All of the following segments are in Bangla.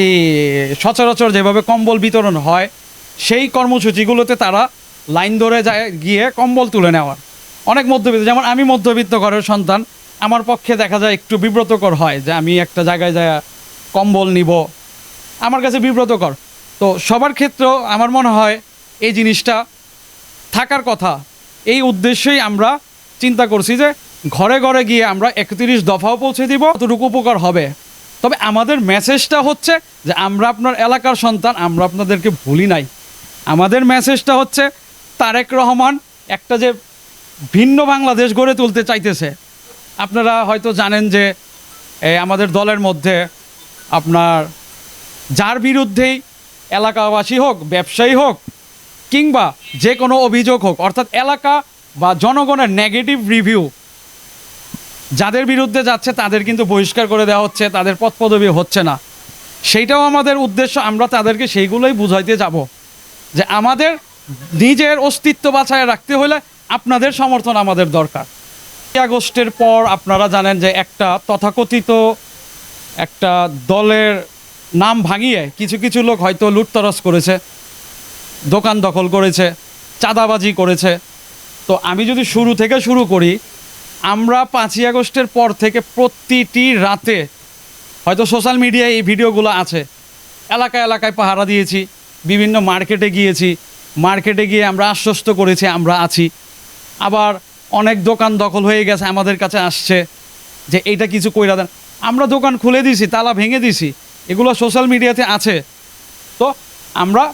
এই সচরাচর যেভাবে কম্বল বিতরণ হয়, সেই কর্মসূচিগুলোতে তারা লাইন ধরে যায়, গিয়ে কম্বল তুলে নেওয়ার। অনেক মধ্যবিত্ত, যেমন আমি মধ্যবিত্ত ঘরের সন্তান, আমার পক্ষে দেখা যায় একটু বিব্রতকর হয় যে আমি একটা জায়গায় যায় কম্বল নিব। আমার কাছে বিব্রতকর। তো সবার ক্ষেত্রেও আমার মনে হয় এই জিনিসটা থাকার কথা। এই উদ্দেশ্যেই আমরা চিন্তা করছি যে ঘরে ঘরে গিয়ে আমরা একত্রিশ দফাও পৌঁছে দিব কতটুকু উপকার হবে। তবে আমাদের মেসেজটা হচ্ছে যে আমরা আপনার এলাকার সন্তান, আমরা আপনাদেরকে ভুলি নাই। আমাদের মেসেজটা হচ্ছে, তারেক রহমান একটা যে ভিন্ন বাংলাদেশ গড়ে তুলতে চাইতেছে। আপনারা হয়তো জানেন যে আমাদের দলের মধ্যে আপনার, যার বিরুদ্ধেই এলাকাবাসী হোক, ব্যবসায়ী হোক, কিংবা যে কোনো অভিযোগ হোক, অর্থাৎ এলাকা বা জনগণের নেগেটিভ রিভিউ যাদের বিরুদ্ধে যাচ্ছে, তাদের কিন্তু বহিষ্কার করে দেওয়া হচ্ছে, তাদের পদ পদবি হচ্ছে না। সেইটাও আমাদের উদ্দেশ্য, আমরা তাদেরকে সেইগুলোই বুঝাইতে যাব। যে আমাদের নিজের অস্তিত্ব বাঁচায় রাখতে হলে আপনাদের সমর্থন আমাদের দরকার। আগস্টের পর আপনারা জানেন যে একটা তথাকথিত একটা দলের নাম ভাঙিয়ে কিছু কিছু লোক হয়তো লুটতরস করেছে, দোকান দখল করেছে, চাঁদাবাজি করেছে। তো আমি যদি শুরু থেকে শুরু করি আমরা পাঁচই আগস্টের পর থেকে প্রতিটি রাতে হয়তো সোশ্যাল মিডিয়ায় এই ভিডিওগুলো আছে। এলাকায় এলাকায় পাহারা দিয়েছি, বিভিন্ন মার্কেটে গিয়েছি মার্কেটে গিয়ে আমরা আশ্বস্ত করেছি, আমরা আছি। আবার অনেক দোকান দখল হয়ে গেছে, আমাদের কাছে আসছে যে এইটা কিছু কইরা দেন। আমরা দোকান খুলে দিছি, তালা ভেঙে দিছি, এগুলো সোশ্যাল মিডিয়াতে আছে। তো আমরা,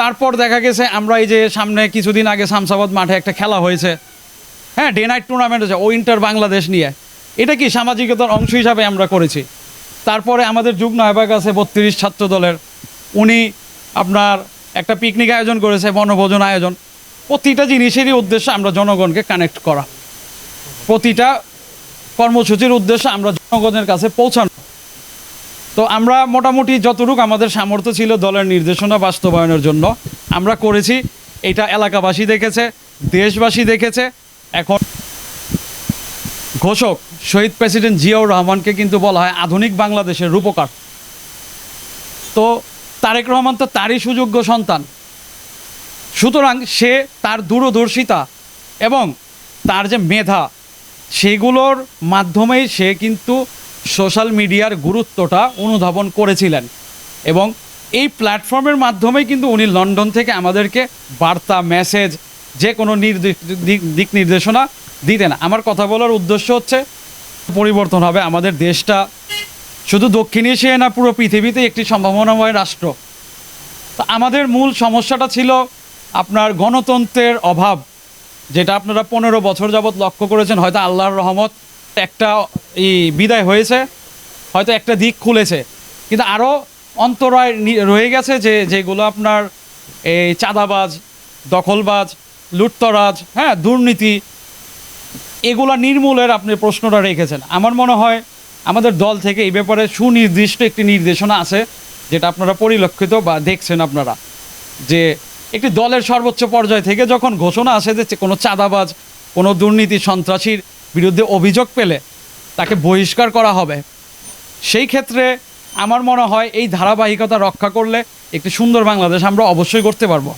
তারপর দেখা গেছে, আমরা এই যে সামনে কিছুদিন আগে শামসাবাদ মাঠে একটা খেলা হয়েছে। হ্যাঁ ডে নাইট টুর্নামেন্ট হয়েছে ও ইন্টার বাংলাদেশ নিয়ে। এটা কি সামাজিকতার অংশ হিসাবে আমরা করেছি? তারপরে আমাদের যুগ্ম আহ্বায়ক আছে বত্রিশ ছাত্র দলের। উনি আপনার একটা পিকনিক আয়োজন করেছে, বনভোজন আয়োজন। প্রতিটা জিনিসেরই উদ্দেশ্য আমরা জনগণকে কানেক্ট করা। প্রতিটা কর্মসূচির উদ্দেশ্য আমরা জনগণের কাছে পৌঁছানো। তো আমরা মোটামুটি যতটুকু আমাদের সামর্থ্য ছিল দলের নির্দেশনা বাস্তবায়নের জন্য, আমরা করেছি। এটা এলাকাবাসী দেখেছে, দেশবাসী দেখেছে। এখন ঘোষক শহীদ প্রেসিডেন্ট জিয়াউর রহমানকে কিন্তু বলা হয় আধুনিক বাংলাদেশের রূপকার। তো তারেক রহমান তো তারই সুযোগ্য সন্তান। সুতরাং সে তার দূরদর্শিতা এবং তার যে মেধা, সেগুলোর মাধ্যমেই সে কিন্তু সোশ্যাল মিডিয়ার গুরুত্বটা অনুধাবন করেছিলেন এবং এই প্ল্যাটফর্মের মাধ্যমেই কিন্তু উনি লন্ডন থেকে আমাদেরকে বার্তা, মেসেজ যে কোনো দিক নির্দেশনা দিতেন। আমার কথা বলার উদ্দেশ্য হচ্ছে, পরিবর্তন হবে আমাদের দেশটা। শুধু দক্ষিণ এশিয়ায় না, পুরো পৃথিবীতে একটি সম্ভাবনাময় রাষ্ট্র। তো আমাদের মূল সমস্যাটা ছিল আপনার গণতন্ত্রের অভাব, যেটা আপনারা পনেরো বছর যাবৎ লক্ষ্য করেছেন। হয়তো আল্লাহর রহমত একটা এই বিদায় হয়েছে, হয়তো একটা দিক খুলেছে। কিন্তু আরও অন্তরায় রয়ে গেছে যে, যেগুলো আপনার এই চাঁদাবাজ, দখলবাজ লুটতরাজ হ্যাঁ দুর্নীতি, এগুলা নির্মূলের আপনি প্রশ্নটা রেখেছেন। আমার মনে হয় আমাদের দল থেকে এই ব্যাপারে সুনির্দিষ্ট একটি নির্দেশনা আছে, যেটা আপনারা পরিলক্ষিত বা দেখছেন আপনারা, যে একটি দলের সর্বোচ্চ পর্যায় থেকে যখন ঘোষণা আসে যে কোনো চাঁদাবাজ, কোনো দুর্নীতি সন্ত্রাসীর বিরুদ্ধে অভিযোগ পেলে তাকে বহিষ্কার করা হবে। সেই ক্ষেত্রে আমার মনে হয় এই ধারাবাহিকতা রক্ষা করলে একটি সুন্দর বাংলাদেশ আমরা অবশ্যই করতে পারব।